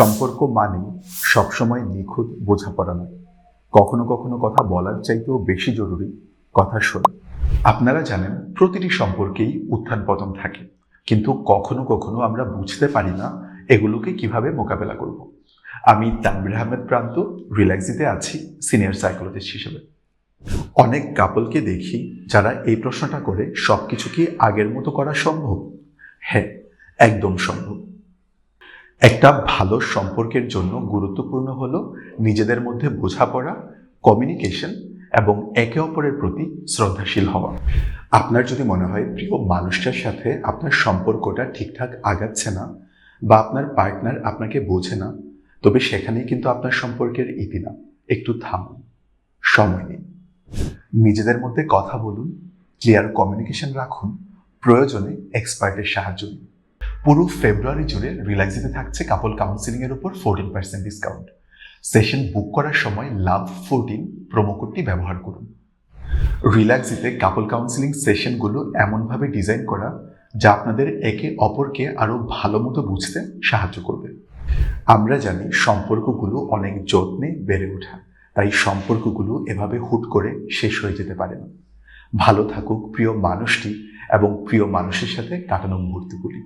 সম্পর্ক মানে সবসময় নিখুঁত বোঝাপড়া নয়। কখনো কখনো কথা বলার চাইতেও বেশি জরুরি কথা শোনা। আপনারা জানেন, প্রতিটি সম্পর্কেই উত্থান পতন থাকে। কিন্তু কখনো কখনো আমরা বুঝতে পারি না এগুলোকে কীভাবে মোকাবেলা করব। আমি তানবির আহমেদ প্রান্ত, রিল্যাক্সিতে আছি, সিনিয়র সাইকোলজিস্ট হিসেবে। অনেক কাপলকে দেখি যারা এই প্রশ্নটা করে সব কিছু কি আগের মতো করা সম্ভব? হ্যাঁ একদম সম্ভব। একটা ভালো সম্পর্কের জন্য গুরুত্বপূর্ণ হল নিজেদের মধ্যে বোঝাপড়া কমিউনিকেশন এবং একে অপরের প্রতি শ্রদ্ধাশীল হওয়া। আপনার যদি মনে হয় প্রিয় মানুষটার সাথে আপনার সম্পর্কটা ঠিকঠাক আগাচ্ছে না বা আপনার পার্টনার আপনাকে বোঝে না, তবে সেখানেই কিন্তু আপনার সম্পর্কের ইতি না। একটু থামুন, সময় নিন। নিজেদের মধ্যে কথা বলুন ক্লিয়ার কমিউনিকেশন রাখুন, প্রয়োজনে এক্সপার্টের সাহায্য নিন। পুরো ফেব্রুয়ারি জুড়ে রিল্যাক্সিতে থাকছে কাপল কাউন্সিলিং এর উপর fourteen percent discount session book করার সময় লাভ ফোরটিন কোডটি ব্যবহার করুন। রিল্যাক্সিতে কাপল কাউন্সিলিং সেশনগুলো এমনভাবে ডিজাইন করা যা আপনাদের একে অপরকে আরও ভালো মতো বুঝতে সাহায্য করবে। আমরা জানি সম্পর্কগুলো অনেক যত্নে বেড়ে ওঠা, তাই সম্পর্কগুলো এভাবে হুট করে শেষ হয়ে যেতে পারে না। ভালো থাকুক প্রিয় মানুষটি এবং প্রিয় মানুষের সাথে কাটানো মুহূর্তগুলি।